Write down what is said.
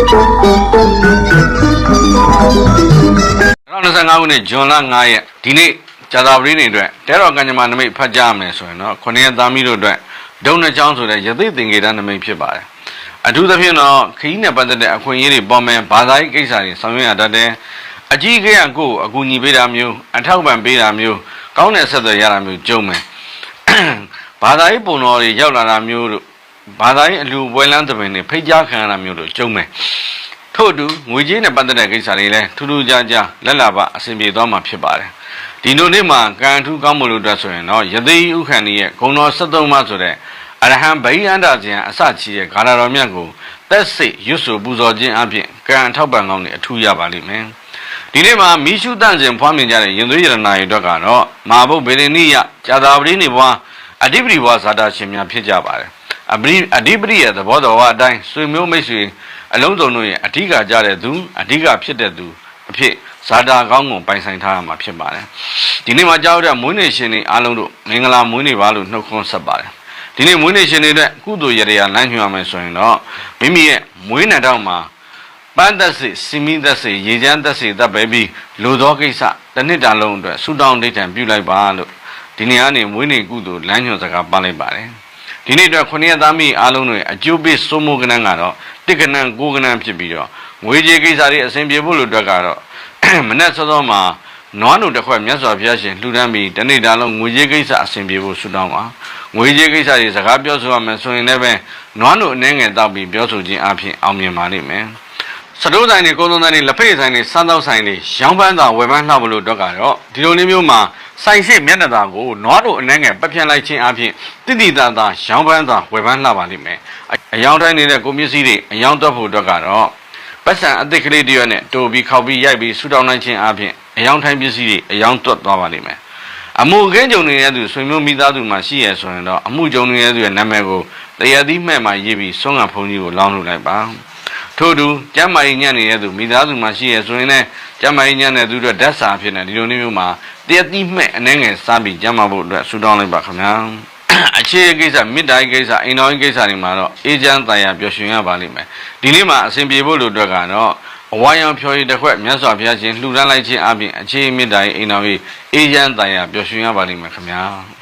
2025ခုနှစ်ဇွန်လ9ရက်ဒီနေ့ကြာသာပတိနေ့အတွက်တဲတော်ကံကြမ္မာနမိတ်ဖတ်ကြမယ်ဆိုရင်တော့ခொနည်းသားမီးတို့အတွက်ဒုံနှစ်ချောင်းဆိုတဲ့ယသိသင်္ကေတနမိတ်ဖြစ်ပါတယ်အထူးသဖြင့်တော့ခရီးနဲ့ပတ်သက်တဲ့အခွင့်အရေးတွေပေါ်မယ်ဘာသာရေးကိစ္စတွေဆောင်ရွက်ရတတ်တယ်အကြီးအကဲကကိုယ်အကူအညီပေးတာမျိုးအထောက်ပံ့ပေးတာမျိုးကောင်းတဲ့ဆက်သွယ်ရတာမျိုးကြုံမယ်ဘာသာရေးပုံတော်တွေရောက်လာတာမျိုးတို့ ဘာသာရေးအလူပွဲလန်းသဘင်တွေဖိတ်ကြားခံရတာမျိုးတို့ကြုံမယ်ထို့အတူငွေကြေးနဲ့ပတ်သက်တဲ့ကိစ္စတွေလည်းထူးထူးခြားခြားလက်လာပအဆင်ပြေသွားမှာဖြစ်ပါတယ်။ဒီလိုနေ့မှာကံထူးကောင်းမလို့အတွက်ဆိုရင်တော့ယသိဥခန္ဒီရဲ့ဂုံတော်73ပါးဆိုတဲ့အရဟံဗိယန္တာဇဉ်အစချီရဲ့ဂါရတော်မြတ်ကိုသက်စိတ်ရွတ်ဆိုပူဇော်ခြင်းအပြင်ကံအထောက်ပံ့ကောင်းတွေအထူးရပါလိမ့်မယ်။ဒီနေ့မှာမိရှုတန့်စဉ်ဖွားမြင်ကြတဲ့ရင်သွေးရတနာတွေအတွက်ကတော့မဟာဘုတ်ဗေဒနိယဇာတာပတိနေဘွားအဓိပတိဘွားဇာတာရှင်များဖြစ်ကြပါတယ်။ အပရိအဓိပတိရဲ့သဘောတော်အတိုင်းဆွေမျိုးမိတ်ဆွေအလုံးစုံတို့ရဲ့အဓိကကြတဲ့သူအဓိကဖြစ်တဲ့သူအဖြစ်ဇာတာကောင်းကိုပိုင်ဆိုင်ထားရမှာဖြစ်ပါတယ်။ဒီနေ့မှာကြောက်တဲ့မွေးနေ့ရှင်တွေအားလုံးတို့မင်္ဂလာမွေးနေ့ပါလို့နှုတ်ခွန်းဆက်ပါတယ်။ဒီနေ့မွေးနေ့ရှင်တွေအတွက်ကုသိုလ်ရရလမ်းညွှန်ရမယ်ဆိုရင်တော့မိမိရဲ့မွေးနေ့တောင်မှာပန်းသက်စီစီမီသက်စီရေချမ်းသက်စီတပ်ပဲပြီးလူသောကိစ္စတစ်နှစ်တာလုံးအတွက်ဆူတောင်းဒိဋ္ဌံပြုလိုက်ပါလို့ဒီနေ့ကနေမွေးနေ့ကုသိုလ်လမ်းညွှန်စကားပါလိုက်ပါတယ်။ ဒီနေ့အတွက်ခုနှစ်ရက်သားမိအားလုံးတွေအကျိုးပေးစိုးမိုးကဏ္ဍကတော့တစ်ကဏ္ဍကိုးကဏ္ဍဖြစ်ပြီးတော့ငွေကြေးကိစ္စတွေအဆင်ပြေဖို့လို့အတွက်ကတော့မနေ့စောစောမှာနွားနုတစ်ခွက်မြတ်စွာဘုရားရှင်လှူဒန်းပြီးတနေ့တာလုံးငွေကြေးကိစ္စအဆင်ပြေဖို့ဆုတောင်းပါငွေကြေးကိစ္စတွေစကားပြောဆိုရမယ်ဆိုရင်လည်းပဲနွားနုအနှဲငယ်တောက်ပြီးပြောဆိုခြင်းအပြင်အောင်မြင်ပါလိမ့်မယ်စတိုးဆိုင်တွေကုန်းသုံးဆိုင်တွေလက်ဖက်ဆိုင်တွေစမ်းသောက်ဆိုင်တွေရောင်းပန်းသာဝယ်ပန်းလှဖို့လို့အတွက်ကတော့ဒီလိုလေးမျိုးမှာ ဆိုင်ရှိမျက်နှာသာကိုနွားတို့အနှဲငယ်ပက်ပြန့်လိုက်ခြင်းအပြင်တိတိတသာရောင်းပန်းသာဝယ်ပန်းလှပါလိမ့်မယ်အအယောင်းတိုင်းနေတဲ့ကိုမျက်စိတွေအယောင်းတော့ဖို့အတွက်ကတော့ပတ်စံအသစ်ကလေးတရွက်နဲ့တိုးပြီးခောက်ပြီးရိုက်ပြီးဆူတောင်းနိုင်ခြင်းအပြင်အယောင်းတိုင်းပစ္စည်းတွေအယောင်းတွတ်သွားပါလိမ့်မယ်အမှုခင်းကြုံနေတဲ့သူဆွေမျိုးမိသားစုမှာရှိရဆိုရင်တော့အမှုကြုံနေတဲ့သူရဲ့နာမည်ကိုတရားသီးမှဲ့မှာရေးပြီးဆုံးကဖုန်းကြီးကိုလောင်းထုတ်လိုက်ပါ ထို့သူကျမ်းမာရေးညံ့နေတဲ့သူမိသားစုမှာရှိရဆိုရင်လည်းကျမ်းမာရေးညံ့တဲ့သူတို့ဓာတ်စာဖြစ်နေဒီလိုမျိုးမှာတရတိမဲ့အနေငယ်စားပြီးကျမ်းမာဖို့အတွက်ဆူတောင်းလိုက်ပါခင်ဗျာအခြေကိစ္စမိတိုင်းကိစ္စအိမ်တော်ရေးကိစ္စတွေမှာတော့အေးချမ်းတန်ရာပျော်ရွှင်ရပါလိမ့်မယ်ဒီနေ့မှာအစဉ်ပြေဖို့လို့အတွက်ကတော့အဝိုင်းအောင်ဖြော်ရည်တစ်ခွက်မြတ်စွာဘုရားရှင်လှူဒန်းလိုက်ခြင်းအပြင်အခြေမိတိုင်းအိမ်တော်ရေးအေးချမ်းတန်ရာပျော်ရွှင်ရပါလိမ့်မယ်ခင်ဗျာ